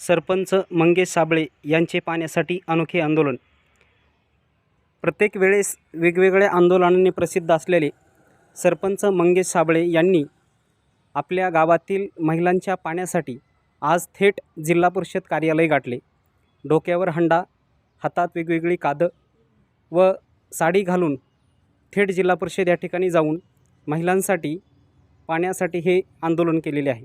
सरपंच मंगेश साबळे यांचे पाण्यासाठी अनोखे आंदोलन. प्रत्येक वेळेस वेगवेगळ्या आंदोलनांनी प्रसिद्ध असलेले सरपंच मंगेश साबळे यांनी आपल्या गावातील महिलांच्या पाण्यासाठी आज थेट जिल्हा परिषद कार्यालय गाठले. डोक्यावर हंडा हातात वेगवेगळी कादं व साडी घालून थेट जिल्हा परिषद या ठिकाणी जाऊन महिलांसाठी पाण्यासाठी हे आंदोलन केलेले आहे.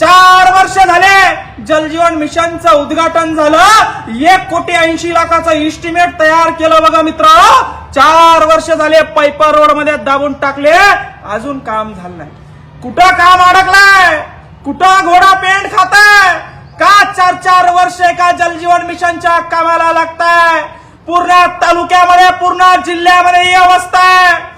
चार वर्ष झाले जलजीवन मिशनचं उद्घाटन झालं. एक कोटी ऐंशी लाखाचं इस्टिमेट तयार केलं बघा मित्र. चार वर्ष झाले पैपर रोडमध्ये दाबून टाकले. अजून काम झालं नाही. कुठं काम अडकलंय? कुठं घोडा पेंट खाताय? का चार चार वर्ष एका जलजीवन मिशनच्या कामाला लागताय? पूर्ण तालुक्यामध्ये पूर्ण जिल्ह्यामध्ये ही अवस्था आहे.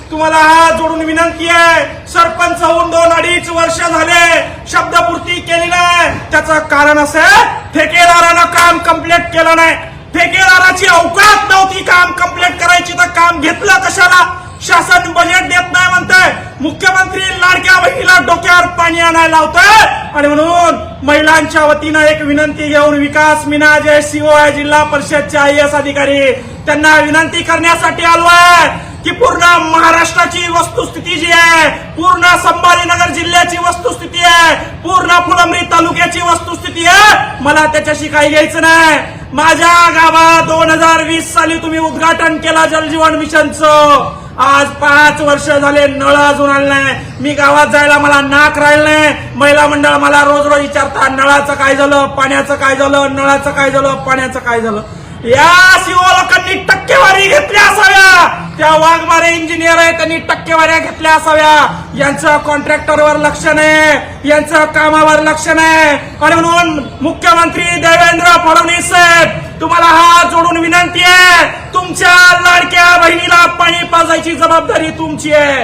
तुम्हाला हात जोडून विनंती आहे. सरपंच होऊन दोन अडीच वर्ष झाले. शब्दपूर्ती केली नाही. त्याचं कारण असं ठेकेदारानं काम कंप्लीट केलं नाही. ठेकेदाराची अवकात नव्हती काम कंप्लीट करायची तर काम घेतलं कशाला? शासन बजेट देत नाही म्हणतंय. मुख्यमंत्री लाडक्या बहिणीला डोक्यावर पाणी आणायला लावतोय. आणि म्हणून महिलांच्या वतीनं एक विनंती घेऊन विकास मीना जे सीओ आहे जिल्हा परिषदचे आय एस अधिकारी त्यांना विनंती करण्यासाठी आलो आहे की पूर्ण महाराष्ट्राची वस्तुस्थिती जी आहे पूर्ण संभाजीनगर जिल्ह्याची वस्तुस्थिती आहे पूर्ण फुलंब्री तालुक्याची वस्तुस्थिती आहे मला त्याच्याशी काही घ्यायचं नाही. माझ्या गावात दोन हजार वीस साली तुम्ही उद्घाटन केला जलजीवन मिशनचं. आज पाच वर्ष झाले नळ अजून आले नाही. मी गावात जायला मला नाक राहिलं नाही. महिला मंडळ मला रोज रोज विचारता नळाचं काय झालं पाण्याचं काय झालं नळाचं काय झालं पाण्याचं काय झालं? या सीओ लोकांनी टक्केवारी घेतल्या असाव्या. त्या वाघमारे इंजिनियर आहे त्यांनी टक्केवाऱ्या घेतल्या असाव्या. यांचं कॉन्ट्रॅक्टरवर लक्ष नाही यांचं कामावर लक्ष नाही. आणि म्हणून मुख्यमंत्री देवेंद्र फडणवीस साहेब तुम्हाला हात जोडून विनंती आहे तुमच्या लाडक्या बहिणीला पाणी पाजायची जबाबदारी तुमची आहे.